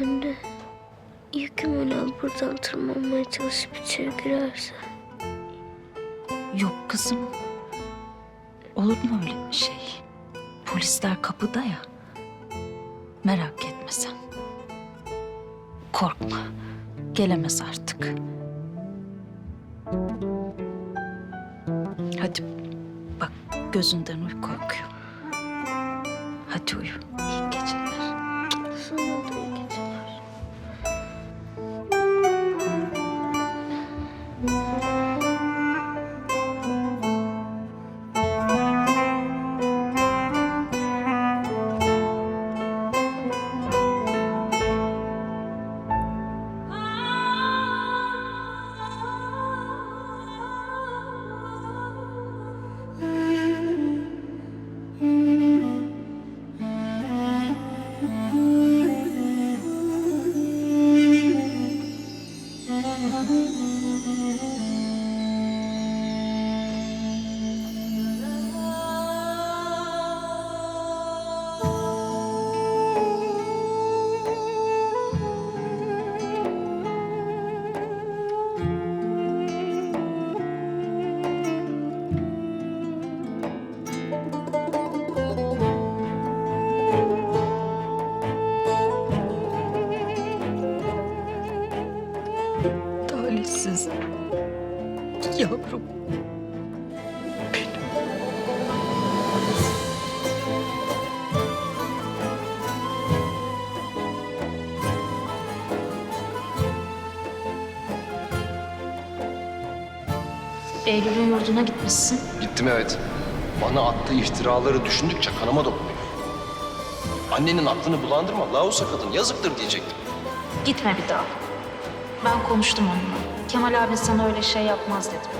Anne, ya Kemal buradan tırmanmaya çalışıp içeri girerse? Yok kızım. Olur mu öyle bir şey? Polisler kapıda ya. Merak etme sen. Korkma. Gelemez artık. Hadi bak gözünden uyku akıyor. Hadi uyu. İyi geceler. Sana Talihsiz. Yavrum. Eylül'ün yurduna gitmişsin. Gittim evet. Bana attığı iftiraları düşündükçe kanıma dokunuyor. Annenin aklını bulandırma. Lausa kadın yazıktır diyecektim. Gitme bir daha. Ben konuştum onunla. Kemal abi sana öyle şey yapmaz dedim.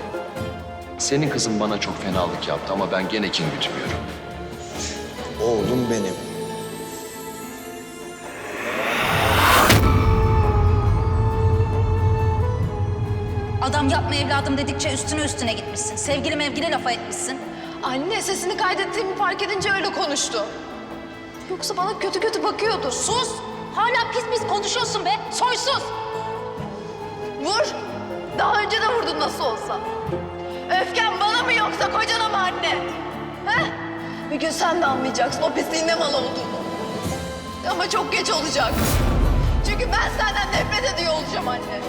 Senin kızın bana çok fenalık yaptı ama ben gene kin gütmüyorum. Oğlum benim. Adam yapma evladım dedikçe üstüne üstüne gitmişsin. Sevgili mevgili lafa etmişsin. Anne sesini kaydettiğimi fark edince öyle konuştu. Yoksa bana kötü kötü bakıyordu. Sus! Hala pis pis konuşuyorsun be. Soysuz! Vur. Daha önce de vurdun nasıl olsa. Öfken bana mı yoksa kocana mı anne? He? Bir gün sen de anlayacaksın o pisliğin ne mal olduğunu. Ama çok geç olacak. Çünkü ben senden nefret ediyor olacağım anne.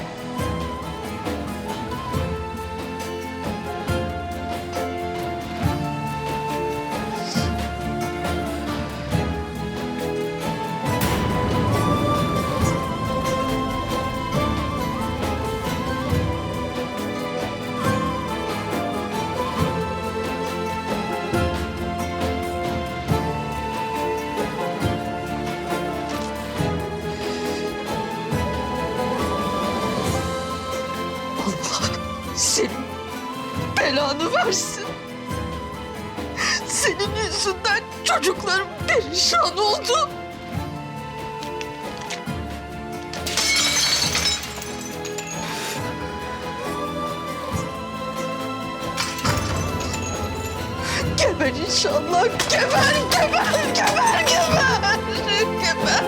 Senin belanı versin. Senin yüzünden çocuklarım perişan oldu. Geber inşallah. Geber, geber, geber, geber. Geber.